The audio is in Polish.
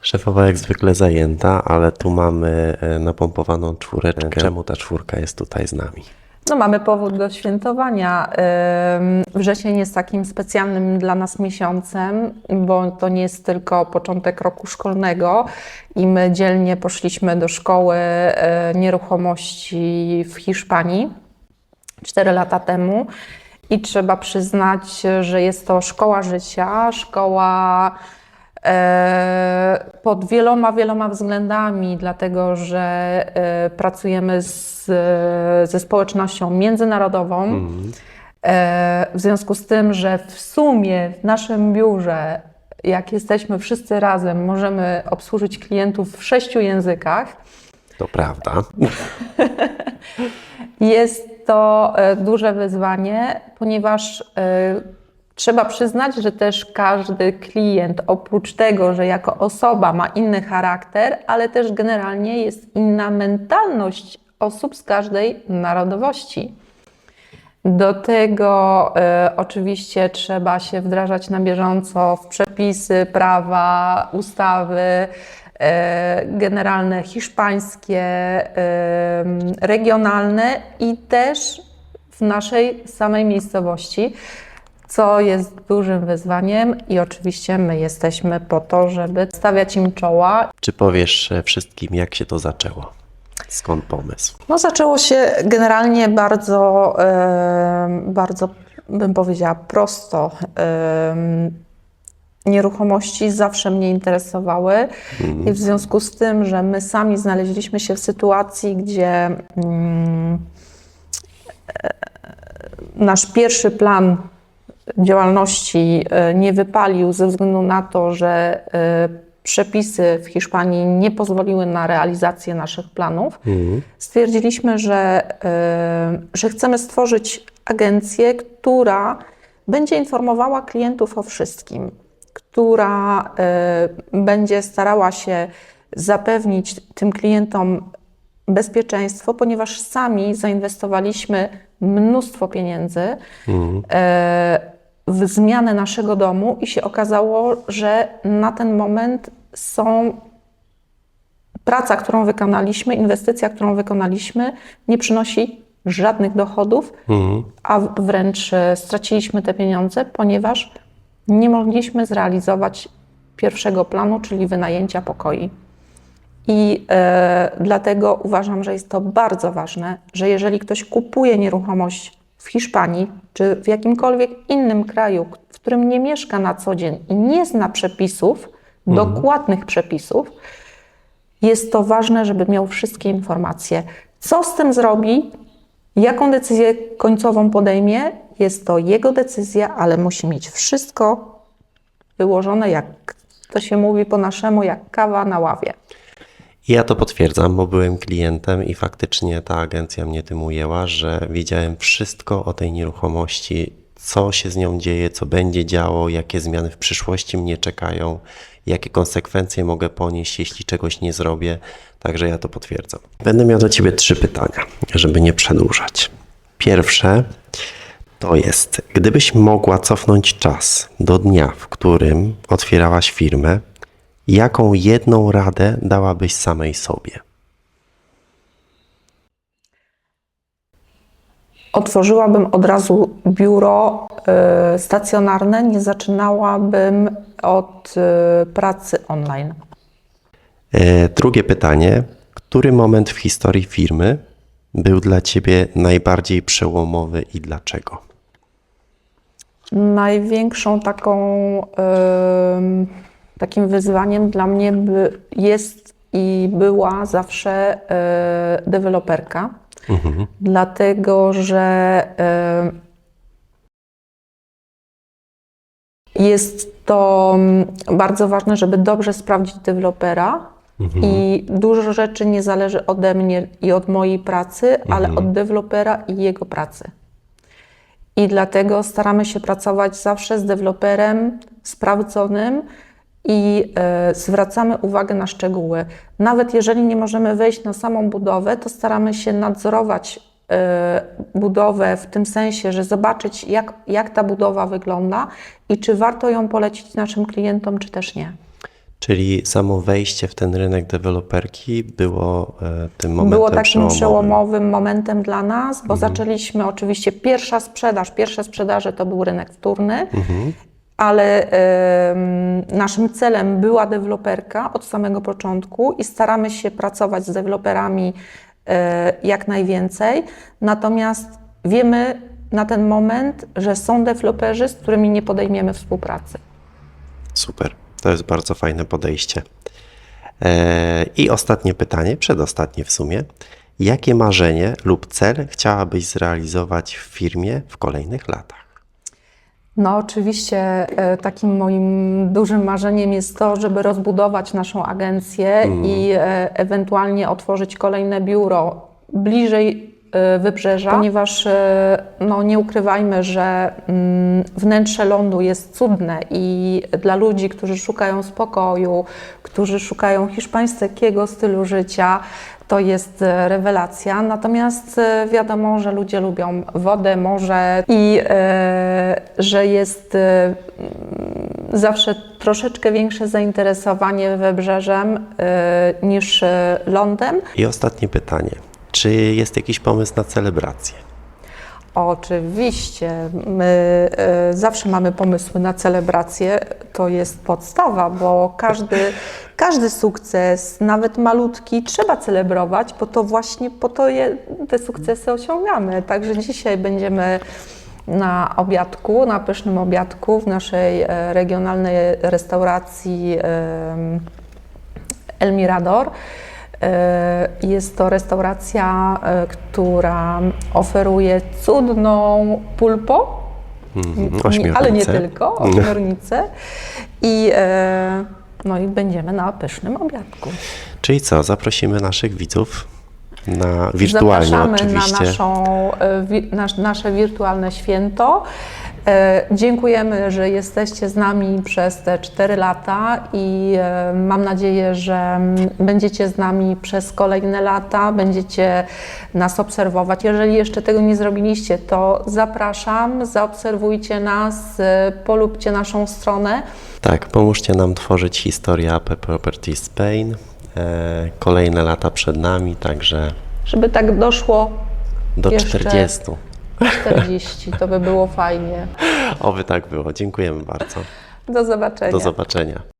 Szefowa jak zwykle zajęta, ale tu mamy e, napompowaną czwóreczkę. Czemu ta czwórka jest tutaj z nami? No, mamy powód do świętowania. Wrzesień jest takim specjalnym dla nas miesiącem, bo to nie jest tylko początek roku szkolnego i my dzielnie poszliśmy do szkoły e, nieruchomości w Hiszpanii 4 lata temu. I trzeba przyznać, że jest to szkoła życia, szkoła e, pod wieloma, wieloma względami, dlatego że e, pracujemy z, ze społecznością międzynarodową. E, w związku z tym, że w sumie w naszym biurze, jak jesteśmy wszyscy razem, możemy obsłużyć klientów w sześciu językach. To prawda. Jest to e, duże wyzwanie, ponieważ e, trzeba przyznać, że też każdy klient, oprócz tego, że jako osoba ma inny charakter, ale też generalnie jest inna mentalność osób z każdej narodowości. Do tego e, oczywiście trzeba się wdrażać na bieżąco w przepisy, prawa, ustawy e, generalne, hiszpańskie, e, regionalne i też w naszej samej miejscowości, co jest dużym wyzwaniem i oczywiście my jesteśmy po to, żeby stawiać im czoła Czy powiesz wszystkim, jak się to zaczęło? Skąd pomysł? No, zaczęło się generalnie bardzo, bardzo bym powiedziała, prosto. Nieruchomości zawsze mnie interesowały i w związku z tym, że my sami znaleźliśmy się w sytuacji, gdzie mm, e, nasz pierwszy plan działalności e, nie wypalił ze względu na to, że e, przepisy w Hiszpanii nie pozwoliły na realizację naszych planów, stwierdziliśmy, że, e, że chcemy stworzyć agencję, która będzie informowała klientów o wszystkim, która będzie starała się zapewnić tym klientom bezpieczeństwo, ponieważ sami zainwestowaliśmy mnóstwo pieniędzy e, w zmianę naszego domu i się okazało, że na ten moment są praca, którą wykonaliśmy, inwestycja, którą wykonaliśmy, nie przynosi żadnych dochodów, a wręcz e, straciliśmy te pieniądze, ponieważ nie mogliśmy zrealizować pierwszego planu, czyli wynajęcia pokoi. I e, dlatego uważam, że jest to bardzo ważne, że jeżeli ktoś kupuje nieruchomość w Hiszpanii czy w jakimkolwiek innym kraju, w którym nie mieszka na co dzień i nie zna przepisów, dokładnych przepisów, jest to ważne, żeby miał wszystkie informacje. Co z tym zrobi, jaką decyzję końcową podejmie, jest to jego decyzja, ale musi mieć wszystko wyłożone, jak to się mówi po naszemu, jak kawa na ławie. Ja to potwierdzam, bo byłem klientem i faktycznie ta agencja mnie tym ujęła, że wiedziałem wszystko o tej nieruchomości, co się z nią dzieje, co będzie działo, jakie zmiany w przyszłości mnie czekają, jakie konsekwencje mogę ponieść, jeśli czegoś nie zrobię. Także ja to potwierdzam. Będę miał do Ciebie trzy pytania, żeby nie przedłużać. Pierwsze to jest, gdybyś mogła cofnąć czas do dnia, w którym otwierałaś firmę, jaką jedną radę dałabyś samej sobie? Otworzyłabym od razu biuro y, stacjonarne, nie zaczynałabym od y, pracy online. E, Drugie pytanie. Który moment w historii firmy był dla Ciebie najbardziej przełomowy i dlaczego? Największą taką, takim wyzwaniem dla mnie jest i była zawsze y, deweloperka, dlatego że y, jest to bardzo ważne, żeby dobrze sprawdzić dewelopera. I dużo rzeczy nie zależy ode mnie i od mojej pracy, ale od dewelopera i jego pracy. I dlatego staramy się pracować zawsze z deweloperem sprawdzonym i e, zwracamy uwagę na szczegóły. Nawet jeżeli nie możemy wejść na samą budowę, to staramy się nadzorować e, budowę w tym sensie, że zobaczyć, jak, jak ta budowa wygląda i czy warto ją polecić naszym klientom, czy też nie. Czyli samo wejście w ten rynek deweloperki było e, tym momentem Było takim przełomowym. przełomowym momentem dla nas, bo zaczęliśmy oczywiście pierwsza sprzedaż, pierwsze sprzedaże to był rynek wtórny, ale em, naszym celem była deweloperka od samego początku i staramy się pracować z deweloperami e, jak najwięcej. Natomiast wiemy na ten moment, że są deweloperzy, z którymi nie podejmiemy współpracy. Super, to jest bardzo fajne podejście. E, I ostatnie pytanie, przedostatnie w sumie. Jakie marzenie lub cel chciałabyś zrealizować w firmie w kolejnych latach? No, oczywiście e, takim moim dużym marzeniem jest to, żeby rozbudować naszą agencję i e, ewentualnie otworzyć kolejne biuro. Bliżej wybrzeża, ponieważ e, no, nie ukrywajmy, że mm, wnętrze lądu jest cudne i dla ludzi, którzy szukają spokoju, którzy szukają hiszpańskiego stylu życia, to jest e, rewelacja. Natomiast wiadomo, że ludzie lubią wodę, morze i e, że jest e, zawsze troszeczkę większe zainteresowanie wybrzeżem e, niż lądem. I ostatnie pytanie. Czy jest jakiś pomysł na celebrację? Oczywiście, my e, zawsze mamy pomysły na celebrację, to jest podstawa, bo każdy, każdy sukces, nawet malutki, trzeba celebrować, bo to właśnie po to je, te sukcesy osiągamy. Także dzisiaj będziemy na obiadku, na pysznym obiadku w naszej e, regionalnej restauracji El Mirador. E, Jest to restauracja, e, która oferuje cudną pulpo, nie- ale nie tylko, ośmiornicę. I, e, no i będziemy na pysznym obiadku. Czyli co, zaprosimy naszych widzów na wirtualnie Zapraszamy oczywiście. na naszą, nasz, nasze wirtualne święto. E, Dziękujemy, że jesteście z nami przez te 4 lata i e, mam nadzieję, że będziecie z nami przez kolejne lata, będziecie nas obserwować. Jeżeli jeszcze tego nie zrobiliście, to zapraszam, zaobserwujcie nas, e, polubcie naszą stronę. Tak, pomóżcie nam tworzyć historię AP Property Spain. Kolejne lata przed nami, także Żeby tak doszło do Jeszcze 40. 40, to by było fajnie. Oby tak było. Dziękujemy bardzo. Do zobaczenia. Do zobaczenia.